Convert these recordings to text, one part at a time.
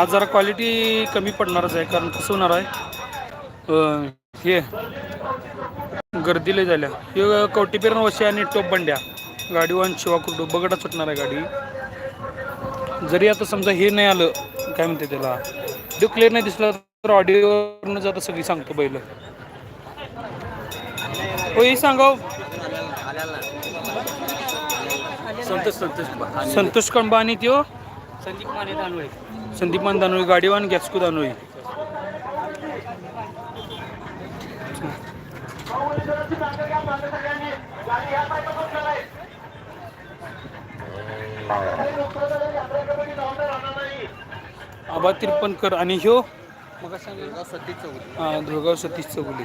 आज जरा क्वालिटी कमी पडणारच आहे कारण कसं होणार आहे? हे. गर्दीला झाल्या. हे कवटीपेरण वशी आणि टोप बंड्या. गाडीवान शिवा कुठं? बगडा सुटणार आहे गाडी. जरी आता समजा हे नाही आलं काय म्हणते त्याला? तो क्लिअर नाही दिसला तर ऑडिओवरनं जाता सगळी सांगतो बैल. होई सांगाव सांगा संतोष संतोष. संतोष कंबा आणि त्यो. संदीप माने दानवे. संदीप मान दानोळी गाडीवान गॅस्को दानोळी आबा तिरपणकर आणि ह्यो? मग हा धुळगाव सतीश चौगुले.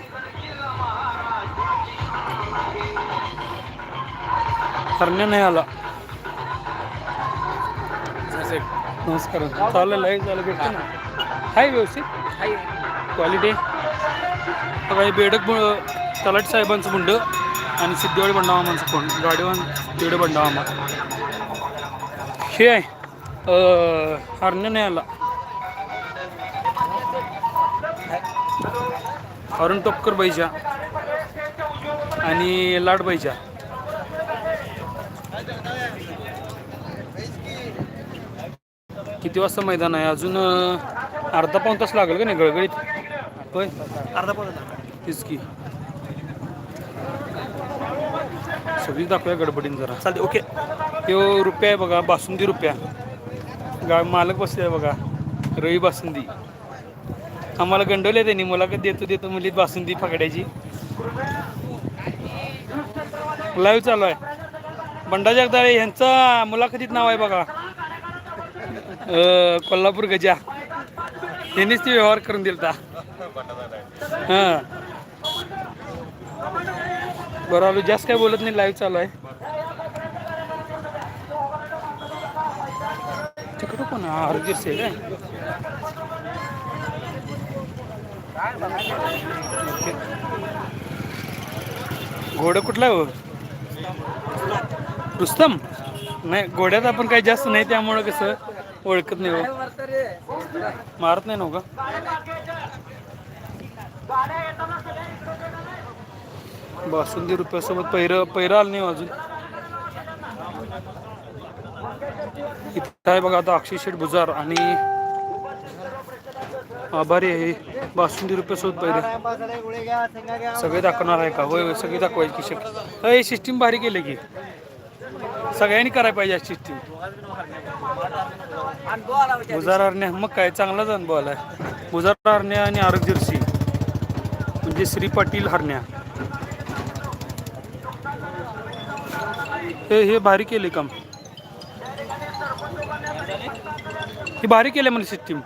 हरण्या नाही आला. नमस्कार. चालेल आहे चालेल भेटतो ना. आहे व्यवस्थित? क्वालिटी बघा हे बेडक तलाट साहेबांचं मुंड आणि सिद्धेवाडी बंडावा माणसं कोण? गाडीवान सिद्धेवाडी बंडावा मा हे आहे हरण्या नाही आला अरुण टोपकर बैजा आणि लाड बैजा किती वाजता मैदान आहे? अजून अं, अर्धा पाऊन तास लागेल का नाही? गळगळीत? होय. अर्धा पोहोच तेच की. सगळी दाखवूया गडबडीन जरा. चालते ओके. त्यो रुपया आहे बघा बासुंदी रुपया. गा मालक बसले आहे बघा रवी बासुंदी. आम्हाला गंडवले त्यांनी मुलाखत देतो देतो मुलीत बासुंदी पकडायची. लाईव्ह चालू आहे. बंडा जगदाळे यांचा मुलाखतीत नाव आहे बघा. कोल्हापूर गजा. यांनीच ते व्यवहार करून दिलता. हां. बरं आलो. जास्त काय बोलत नाही लाईव्ह चालू आहे. तिकडं पण आरोग्य से काय घोडं कुठला आहे हो? रुस्तम? नाही घोड्यात आपण काही जास्त नाही त्यामुळं कसं? ओळखत नाही हो. मारत नाही नव्ह का बासुंदी रुपयासोबत पैर पैर आलं नाही हो अजून. इथं आहे बघा आता अक्षय शेठ बुजार आणि आभारी आहे बासुंदी रुपयासोबत पैर. सगळे दाखवणार आहे का? होय होय सगळे दाखवायची शक्य. हे सिस्टीम भारी केले की. सगळ्यांनी करायला पाहिजे सिस्टीम बुजार हरण्या मग काय? चांगलाच अनुभव आलाय बुजार हरण्या आणि आरोग्य म्हणजे श्री पाटील हरण्या. हे हे भारी केले काम. हे भारी केले म्हणजे सिस्टीम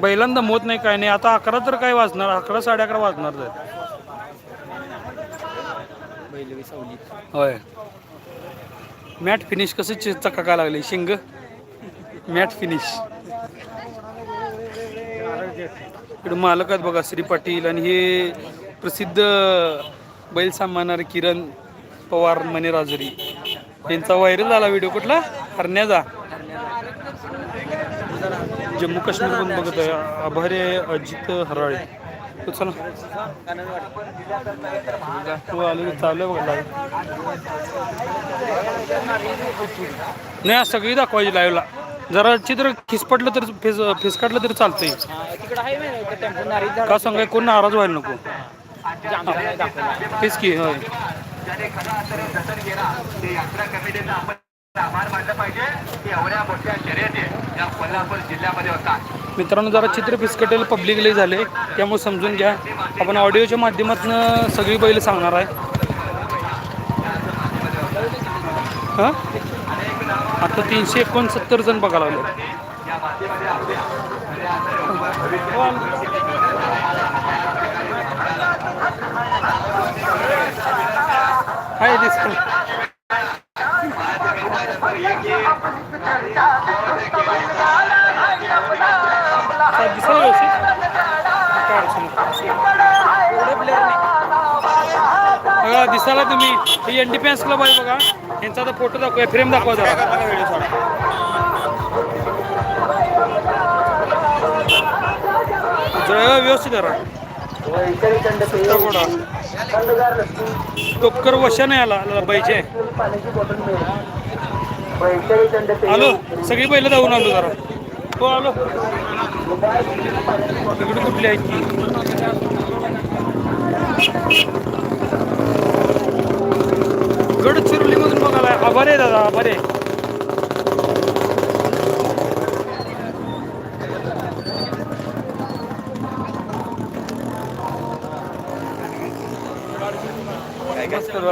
बैलांना मोत नाही काय नाही. आता अकरा तर काय वाजणार? अकरा साडे अकरा वाजणार होय. मॅट फिनिश कसं चकाका लागले? शिंग? Matte finish. इकडे मालक आहेत बघा श्री पाटील आणि हे प्रसिद्ध बैल सांभाळणारे किरण पवार मनेराजरी यांचा व्हायरल झाला व्हिडिओ कुठला? हरण्याचा. जम्मू काश्मीर पण बघत आहे आभारी आहे अजित हराळे. चला. आलो चालू आहे बघा live. नाही सगळी दाखवायची लाईव्हला जरा चित्र खिसपटलं तर फेस फेस काढलं तरी चालतंय. का सांगाय कोण नाराज व्हायला नको? तेच की होय. आभार मानलं पाहिजे की एवढ्या मोठ्या शर्यती या कोल्हापूर जिल्ह्यामध्ये होतात. मित्रांनो जरा चित्र फिसकटेल पब्लिकली झाले. त्यामुळे समजून घ्या. आपण ऑडिओच्या माध्यमातून सगळी बैल सांगणार आहे. हां? आता तीनशे एकोणसत्तर जण बघायला लागले. हाय दिसतो दिसला बघा तुम्ही. N D P S club आहे बघा. यांचा आता फोटो दाखवूया. फ्रेम दाखवा जळगाव व्यवस्थित आहे वशा नाही आला. पाहिजे. हॅलो सगळी पहिलं जाऊन आलो जरा. हो आलो. तिकडे कुठली आहेत की गडचिरोली मधून बघायला आभार आहे.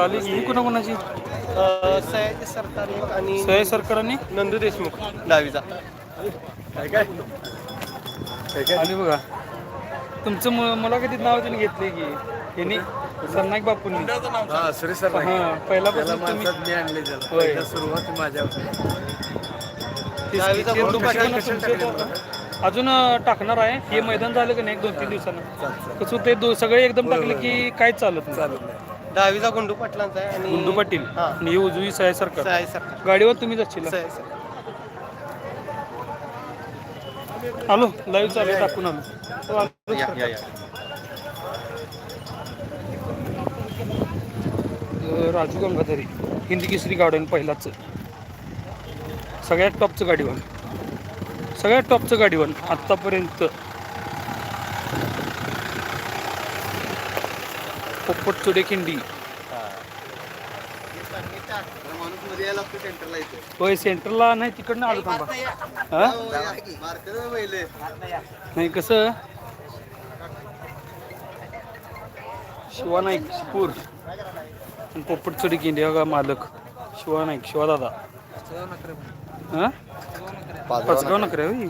दादा ही कुणा कोणाची? सयाजी सरकार आणि सहाय्य सरकारांनी? नंदू देशमुख डावीचा. आली बघा तुमचं म- मुलाखतीत नाव त्यांनी घेतले की यांनी सरनाईक बापूंनी. हा सुरेश सर हा पहिल्यापासून तुम्ही मी आणले त्याला. होय. पहिला सुरुवात माझ्या दहावीचा तुमचे अजून अं, टाकणार आहे. हे मैदान झालं की नाही एक दोन तीन दिवसानं. कसं ते दो- सगळे एकदम टाकले की काहीच चालत नाही. दहावीचा गुंडू पाटलांचा आहे आणि गुंडू पाटील हा. आणि ही उजवी सहाय्य सरकार. गाडीवर तुम्ही जाशील सरकार. आलो लाईव्ह चालू आहे, टाकून आलो. हो, राजू गंगाधरी हिंदी केसरी गार्डन पहिलाच. सगळ्यात टॉपचं गाडीवान सगळ्यात टॉपचं गाडीवान आत्तापर्यंत. पोपट चुडे खिंडी होय सेंटरला नाही तिकडनं आलो थांबा. हा? नाही कसं? शिवा नाईक पूर आणि पोपट चढी केली बघा मालक. शिवा नाईक शिवा दादा हा पाचगाव नकरे होई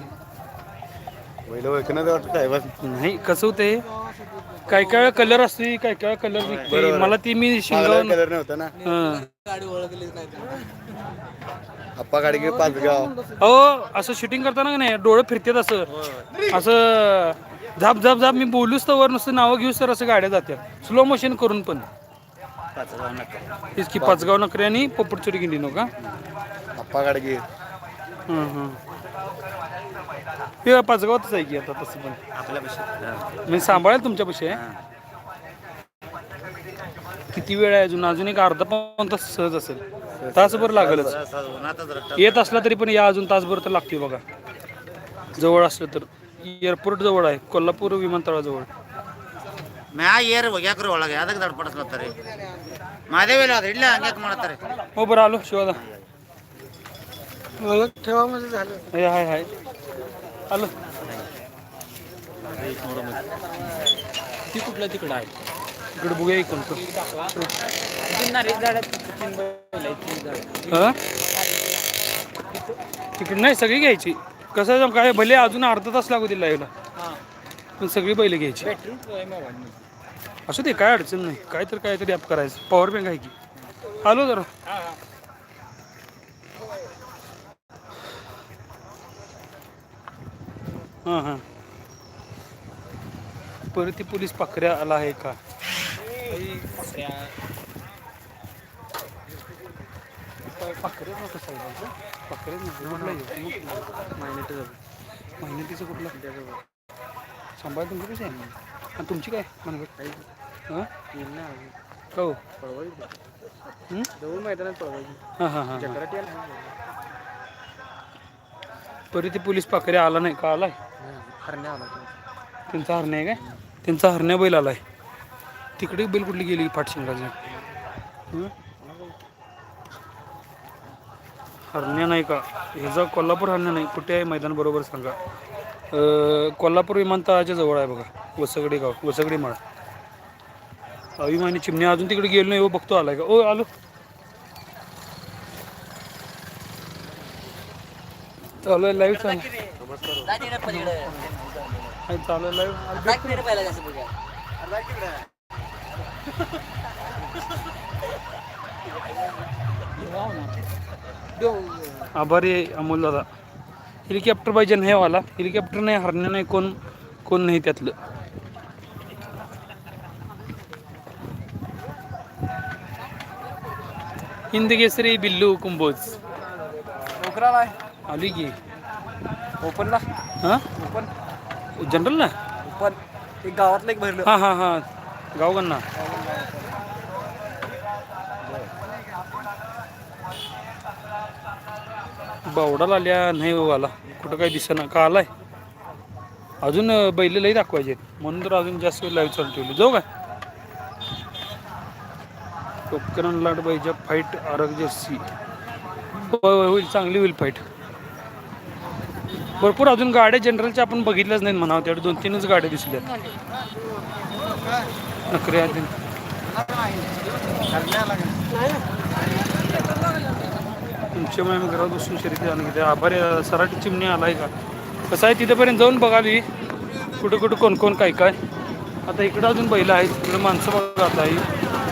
नाही कसं होते काय काय कलर असते काय काय कलर निघते मला ती मी शिंगावर कलर नव्हता ना? हा. आप्पा गाडी घेऊन अहो असं शूटिंग करताना का नाही? डोळे फिरतात असं. असं झाप झाप झाप. मी बोलूच तर वर नुसतं नावं घेऊस तर असं गाड्या जात्यात. स्लो मोशन करून पण. तेच की पाचगाव नकरे आणि पोपटचोरी गिंडी नो का आप्पा गाडी घे हं, हं. हे पाचगावातच आहे की आता तसं पण मी सांभाळेल तुमच्यापाशी आहे किती वेळ आहे अजून अजून एक अर्धा पाऊन तास सहज असेल तासभर लागेलच येत असला तरी पण या अजून तासभर तर लागते बघा जवळ असलं तर एअरपोर्ट जवळ आहे कोल्हापूर विमानतळाजवळ ಮ್ಯಾ ಏರು ಒಗ್ಯಾಕ್ರಿ ಒಳಗೆ ಅದಕ್ಕೆ ದಡ್ಪಡಿಸ್ಲತ್ತಾರೆ ಮಾದೇವಿಲ್ಲ ಅದ್ರ ಇಲ್ಲ ಹಂಗ್ಯಾಕೆ ಮಾಡತ್ತಾರೆ हो बरं आलो शिवादा ठेवा म्हणजे झालं हाय हाय हाय आलो. ती कुठल्या तिकडं आहे? इकडे बघूया इकडं. तीन नारळी झाडात तीन बैल आहेत, तीन झाडं. हा? तिकडे नाही सगळी घ्यायची. कसं आहे काय भले अजून अर्धा तास लागू दिला यायला पण सगळी बैल घ्यायची. असू दे काय अडचण नाही. काय तर काय तरी ॲप करायचं. पॉवर बँक आहे की. आलो जरा. हां हां. परत ती पोलीस पाखऱ्या आला आहे का? मेहनतीचं कुठलं सांभाळ तुमचं कसं आहे? आणि तुमची काय? मनगट? हां? का हो? मैदानात पळवायची. हां हां हां ते पोलीस पाखरे आला नाही का? आलाय? हरण्या आला त्यांचा हरण्या आहे काय? त्यांचा हरण्या बैल आला आहे तिकडे बैल कुठली गेली फाटशिंगाची हरण्या नाही का? ह्याचा कोल्हापूर हरण्या नाही कुठे आहे मैदान बरोबर सांगा. कोल्हापूर विमानतळाच्या जवळ आहे बघा वसगडे गाव वसगडे माळ. अभिमानी चिमण्या अजून तिकडे गेलो नाही हो बघतो आलाय का? ओ आलो. चालू आहे लाईव्ह चालू चालू आभारी आहे. अमोल दादा. हेलिकॉप्टर पाहिजे नाही वाला. हेलिकॉप्टर नाही हरण्या नाही कोण कोण नाही त्यातलं. हिंद केसरी बिल्लू कुंभोज. ओकराला आली की. ओपनला हां? ओपन जनरल ना पण एक गावातलं एक भरलं. हां हां हां. गावगण्णा बावडाला आल्या नाही हो आला. कुठं काही दिसेना का आलाय? अजून बैल लई दाखवायचे म्हणून तर अजून जास्त वेळ लाईव्ह चालू ठेवली. जाऊ काय उपकरण लाट बैजा फाईट आरग जर्सी. होईल. चांगली होईल फाईट भरपूर अजून गाड्या जनरलच्या आपण बघितल्याच नाहीत म्हणावं तेवढ्या दोन तीनच गाड्या दिसल्या नकरे आहेत तुमच्यामुळे आम्ही घरात बसून शरीर आणून घेते आभारी सराठी सराटी चिमणी आहे का? कसं आहे तिथेपर्यंत जाऊन बघावी. कुठं कुठं कोण कोण काय काय. आता इकडं अजून बैलं आहेत. इकडं माणसं बघा आहे.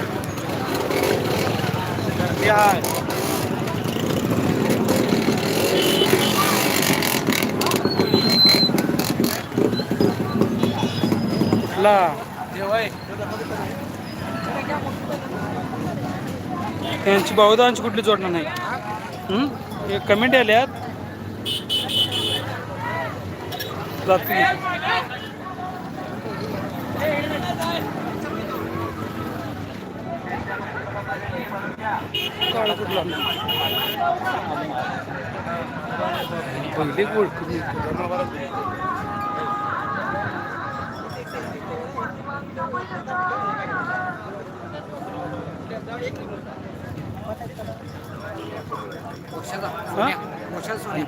ही त्यांची बहुदांची कुठली जोडणार नाही. कमेंट आल्यात कुठला? पहिले ओळखून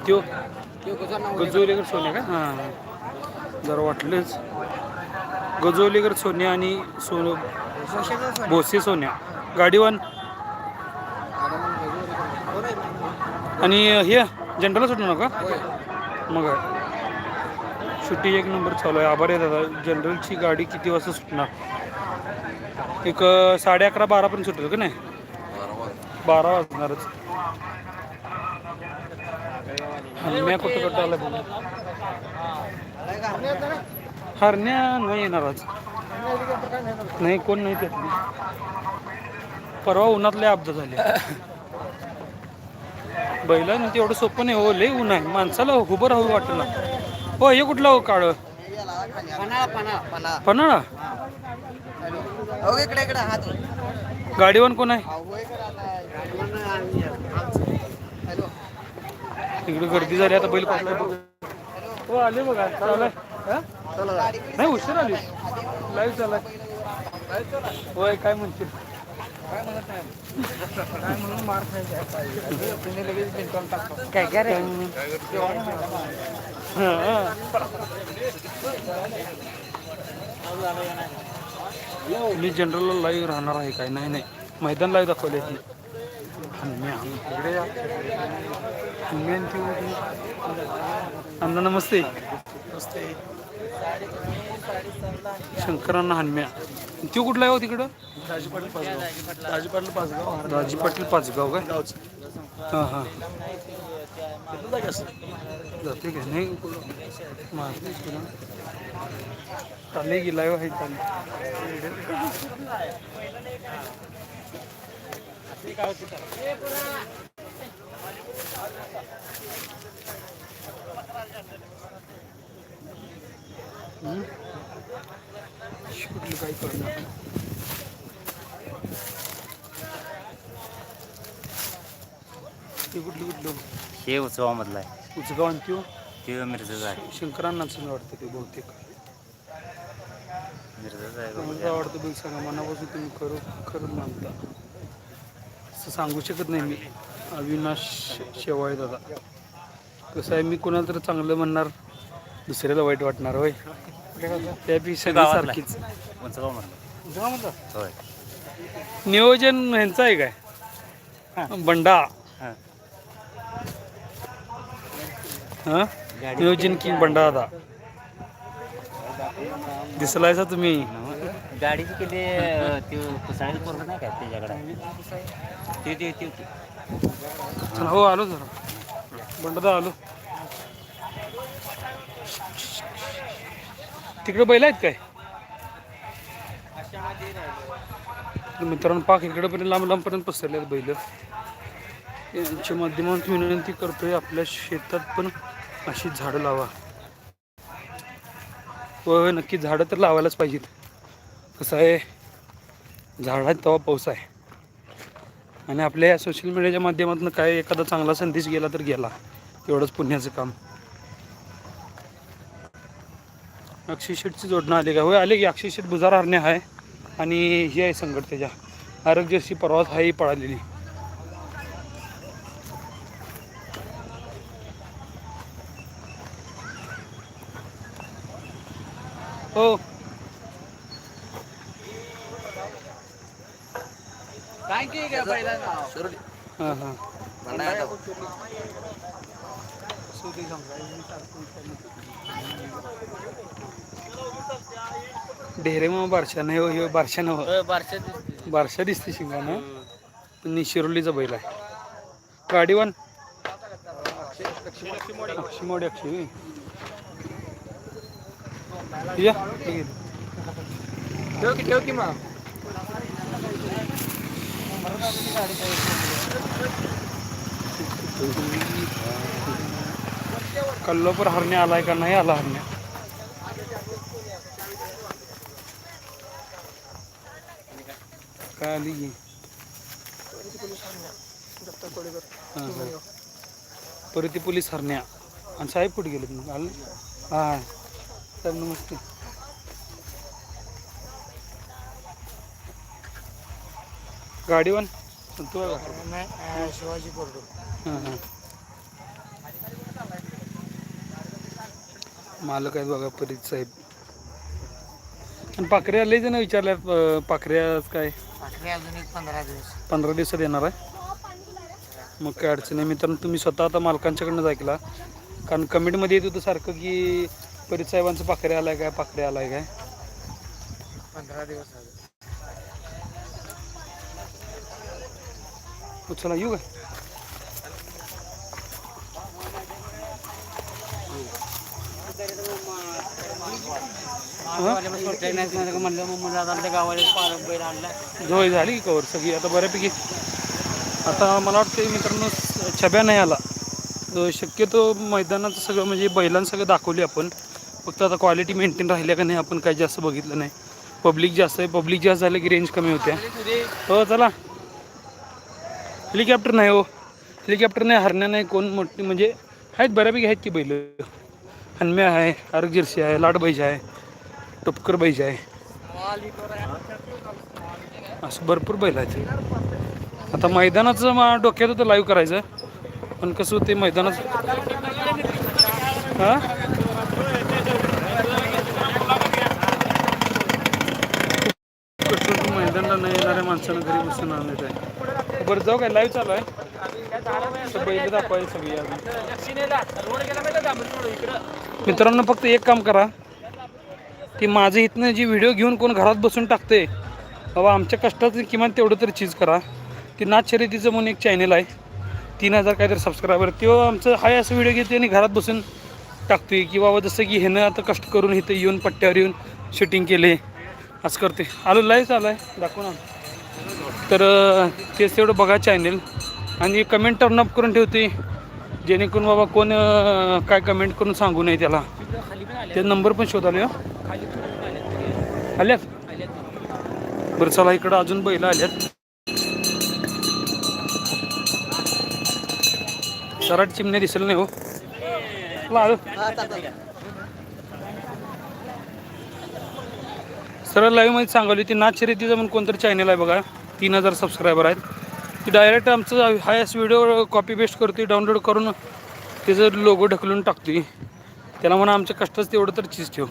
त्यो गजोलीकर सोन्या का? हां. जरा वाटलेच. गजोलीकर सोन्या आणि सोन भोसे सोन्या. गाडीवान. आणि हे जनरल सुटलं नका मग सुट्टी एक नंबर चालू आहे. आभार आहे दादा. जनरलची गाडी किती वाजता सुटणार? एक साडे अकरा बारापर्यंत सुटेल का नाही? बारा वाजणारच. हरण्या कुठं कुठं आला हरण्या नाही येणार आज. नाही कोण नाही त्यात परवा उन्हातले अब्द झाले. बैला ते एवढं सोपं नाही. हो लय ऊन आहे. माणसाला उभं राहू वाटलं. हो हे कुठलं हो काळ? पन्हाळा इकडे इकडे हात गाडीवान कोण आहे? इकडे गर्दी झाली आता बैल हो आले बघा. चालय नाही उशीर आली. लाईव्ह चालाय होय काय म्हणतील काय काय रे? मी जनरलला लाईव्ह राहणार आहे काय? नाही नाही. मैदान लाईव्ह दाखवले ती. अण्णा नमस्ते. शंकरांना हन्म्या तो कुठला आहे हो तिकडं? पाटील पाचगाव. पाटील पाचगाव. पाटील पाचगाव काय? हां हां. जाते काय नाही मारते की लाईव्ह आहे चालेल कुठलं काय करणार ते कुठलं कुठलं? हे उत्सवामधला आहे. उचगाव आणि त्यो? ते मिरजेचं आहे. शंकरांनाच वाटतं ते बहुतेक. मिरजेचं आहे मला आवडतं बैल सांगा मनापासून तुम्ही करू खरं मानता? असं सांगू शकत नाही मी. अविनाश शेवाळे दादा. कसं आहे मी कोणाला तर चांगलं म्हणणार दुसऱ्याला वाईट वाटणार होय? त्यापेक्षा सगळी गावातला. आहे. सारखीच नियोजन ह्यांचं आहे काय? बंडा हां हा नियोजन किंग बंडा दादा दिसलायसा तुम्ही. गाडीची किती ते पुसाळी पोरग नाही काय त्याच्याकडे? ते ते हो आलो जरा. बंडदा आलो. तिकडे बैल आहेत काय? तर मित्रांनो पाक इकडेपर्यंत लांब लांबपर्यंत पसरले आहेत बैल. यांच्या माध्यमातून विनंती करतोय आपल्या शेतात पण अशी झाडं लावा. व नक्की झाडं तर लावायलाच पाहिजेत. कसं आहे झाडात तेव्हा पाऊस आहे. आणि आपल्या या सोशल मीडियाच्या माध्यमातून काय एखादा चांगला संदेश गेला तर गेला. एवढंच पुण्याचं काम. अक्षयशेटची जोडणं आली का? होय आले की. अक्षयशेट बुजार हरणे आहे आणि ही आहे संकट त्याच्या. आरोग्याशी परवाच हाही पळालेली. हो. काय की हां हां. ढेरे मग बारशा नाही हो ह्यो बारशा नव बारशा दिसते बारशा दिसते शिंगानं. पण शिरोलीचा बैल आहे. गाडीवान अक्षी मोडी. अक्षी. या. ठेव की ठेव की मग. कल्लोपर हरणे आलाय का नाही आला हरण्या? काय आली की? हां, हां. परती पोलीस हरण्या. आणि साहेब कुठे गेलेत मग? आलं? हां. साहेब नमस्ते. गाडीवान आहे का? शिवाजी हां हां. मालक आहेत बघा परीत साहेब. आणि पाखऱ्या लय जण विचारल्या अं, पाखऱ्या काय? आठवे अजून एक पंधरा दिवस. पंधरा दिवसात येणार आहे. मग काय अडचण नाही. मित्रांनो तुम्ही स्वतः आता मालकांच्याकडनं ऐकला. कारण कमेंटमध्ये येत होतं सारखं की परीत साहेबांचं पाखरे आलाय काय? पाखरे आलाय काय? पंधरा दिवस झाले. हो, चला येऊ काय जोय झाली की कवर सगळी. आता बऱ्यापैकी आता मला वाटतं मित्रांनो छब्या नाही आला. शक्यतो मैदानाचं सगळं म्हणजे बैलांना सगळं दाखवले आपण. फक्त आता क्वालिटी मेंटेन राहिल्या का नाही आपण काही जास्त बघितलं नाही. पब्लिक जास्त आहे पब्लिक जास्त झालं की रेंज कमी होत्या. हो चला. हेलिकॉप्टर नाही हो. हेलिकॉप्टर नाही हरण्या नाही कोण मोठी म्हणजे आहेत बऱ्यापैकी आहेत की बैल. हनम्या आहे आरग जर्सी आहे लाड बैज आहे टोपकर बैज आहे. असं भरपूर बैल आहेत. आता मैदानाचं मा डोक्यात होतं लाईव्ह करायचं. पण कसं होते मैदानाचं हां? दिसून आणत आहे बरं जाऊ काय लाईव्ह चालू आहे? तर बैल दाखवायची सगळी मित्रांनो फक्त एक काम करा की माझं इथनं जी व्हिडिओ घेऊन कोण घरात बसून टाकते बाबा आमच्या कष्टाचं किमान तेवढं तरी चीज करा. ती नाच शर्यतीचं म्हणून एक चॅनल आहे. तीन हजार काहीतरी सबस्क्रायबर तेव्हा आमचं हाय असं व्हिडिओ घेते आणि घरात बसून टाकतोय की बाबा जसं की ह्यानं आता कष्ट करून इथं येऊन पट्ट्यावर येऊन शूटिंग केले. असं करते आलो लाईव्ह चालू आहे. दाखवून ना. तर तेच तेवढं बघा चॅनल आणि कमेंट टर्न अप करून ठेवते. जेणेकरून बाबा कोण काय कमेंट करून सांगू नये त्याला. ते नंबर पण शोधाले हो. आल्यात बरं चला इकडं अजून बैल आल्यात सराट चिमण्या दिसेल नाही हो. सरळ लाईव्हमध्ये सांगवली ती नाच शर्यतीचं म्हणून कोणतरी चॅनल आहे बघा. तीन हजार सबस्क्रायबर आहेत. ती डायरेक्ट आमचं हायस्ट व्हिडिओ कॉपी पेस्ट करते डाउनलोड करून त्याचं लोगो ढकलून टाकते. त्याला म्हणा आमच्या कष्टाचं तेवढं तर चीज ठेव.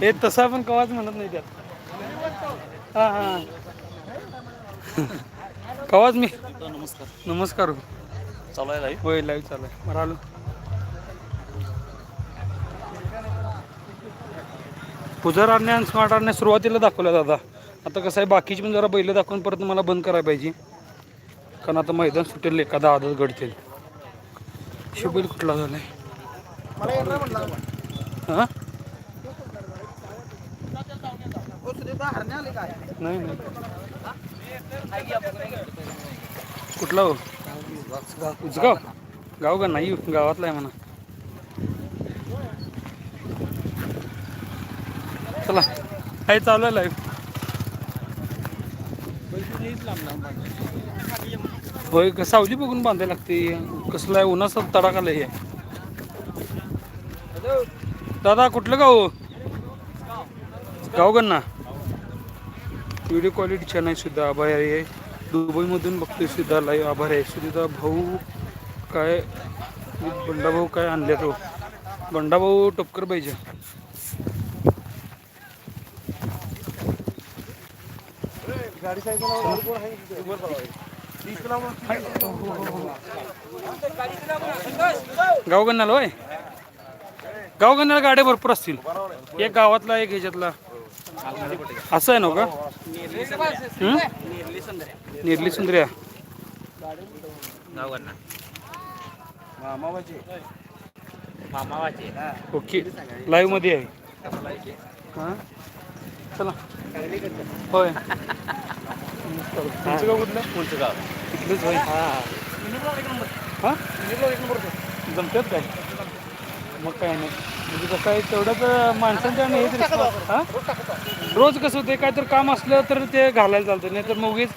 हे तसं आपण कवाच म्हणत नाही त्यात. हां हां. कवाच मी? नमस्कार. नमस्कार. हो. चालू आहे लाईव्ह होय लाईव्ह चालू आहे. बरं आलो. पुजर आणणे आणि स्मार्ट आणणे सुरुवातीला दाखवल्या दादा. आता कसं आहे बाकीची पण जरा बैल दाखवून परत मला बंद करायला पाहिजे. कारण आता मैदान सुटेल एखादा आदत घडतील. शिबील कुठला झालाय हां? नाही नाही. कुठला हो? उजगाव. गाव का नाही? गावातला आहे म्हणा. चला. काय चालू आहे लाईव्ह होय सावली बघून बांधायला लागते. कसलं आहे? उन्हाचा तडाखा लय दादा कुठलं गाव? हो? गाव व्हिडिओ क्वालिटी छान आहे सुद्धा. आभारी आहे. दुबईमधून बघतोय सुद्धा लाईव्ह आभार आहे. सुद्धा भाऊ काय बंडाभाऊ काय आणल्या तो हो? बंडाभाऊ टपकर पाहिजे. गाव गण्याला होय? गाव गण्याला गाड्या भरपूर असतील. एक गावातला एक ह्याच्यातला. असं आहे ना हो का? निर्ली सुंदर्या. ओके. लाईव्हमध्ये आहे. हां? चला. होय. गाव कुठलं? कोणचं गाव. तिथलंच होय. हां. जमतात काय? मग काय नाही. म्हणजे कसं आहे तेवढंच माणसांच्या हे तरी हां? रोज कसं होते काय तर काम असलं तर ते घालायला चालतं नाही तर मग उगीच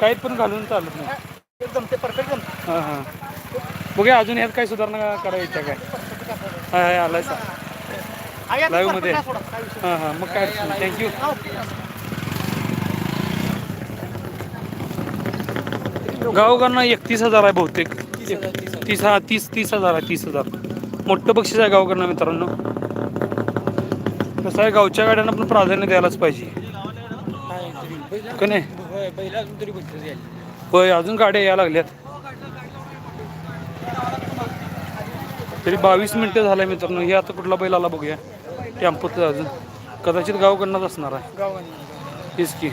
काही पण घालून चालत नाही. जमते परफेक्ट जमते. हां हां. बघूया अजून ह्यात काय सुधारणा करायच्या काय? हां हाय आलाय लाईव्हमध्ये. हां हां मग काय थँक्यू गावगांना एकतीस हजार आहे बहुतेक. तीस हा तीस तीस हजार आहे तीस हजार. मोठं बक्षीस आहे गावकऱ्यांना मित्रांनो. कसं आहे गावच्या गाड्यांना पण प्राधान्य द्यायलाच पाहिजे. का नाही? पहिला अजून तरी होय अजून गाड्या यायला लागल्यात. तरी बावीस मिनिटं झाल्या मित्रांनो. हे आता कुठला बैल आला बघूया. टेम्पोत अजून. कदाचित गावकडनंच असणार आहे. हेच की.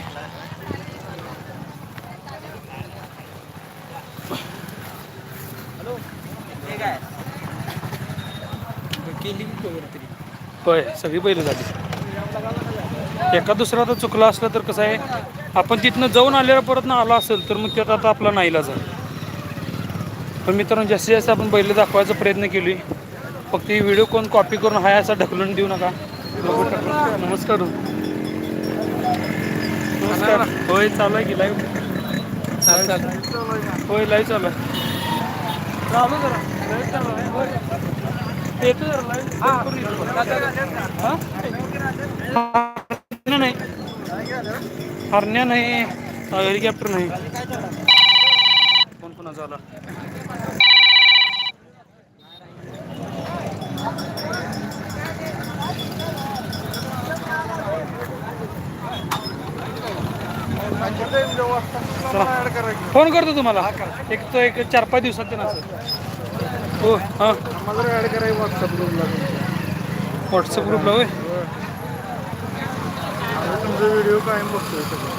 केली तरी होय सगळी बैल झाली. एका दुसरा तर चुकला असलं तर कसं आहे? आपण तिथनं जाऊन आल्यावर परत ना आला असेल तर मग त्यात आता आपला नाईलाज आहे पण मित्रांनो जास्तीत जास्त आपण बैल दाखवायचा प्रयत्न केली. फक्त ही व्हिडिओ कोण कॉपी करून हाय असा ढकलून देऊ नका. नमस्कार. नमस्कार. होय चालू आहे की लाईव्ह होय लाईव्ह चालू आहे. चालू लाईव्ह चालू नाही. हरण्या नाही हेलिकॉप्टर नाही. कोण. फोन करतो तुम्हाला. एक तो एक चार पाच दिवसात हो हां. मला ऍड करायची व्हॉट्सअप ग्रुपला व्हॉट्सअप ग्रुपला होय. तुमचे व्हिडिओ कायम बघतोय सगळं.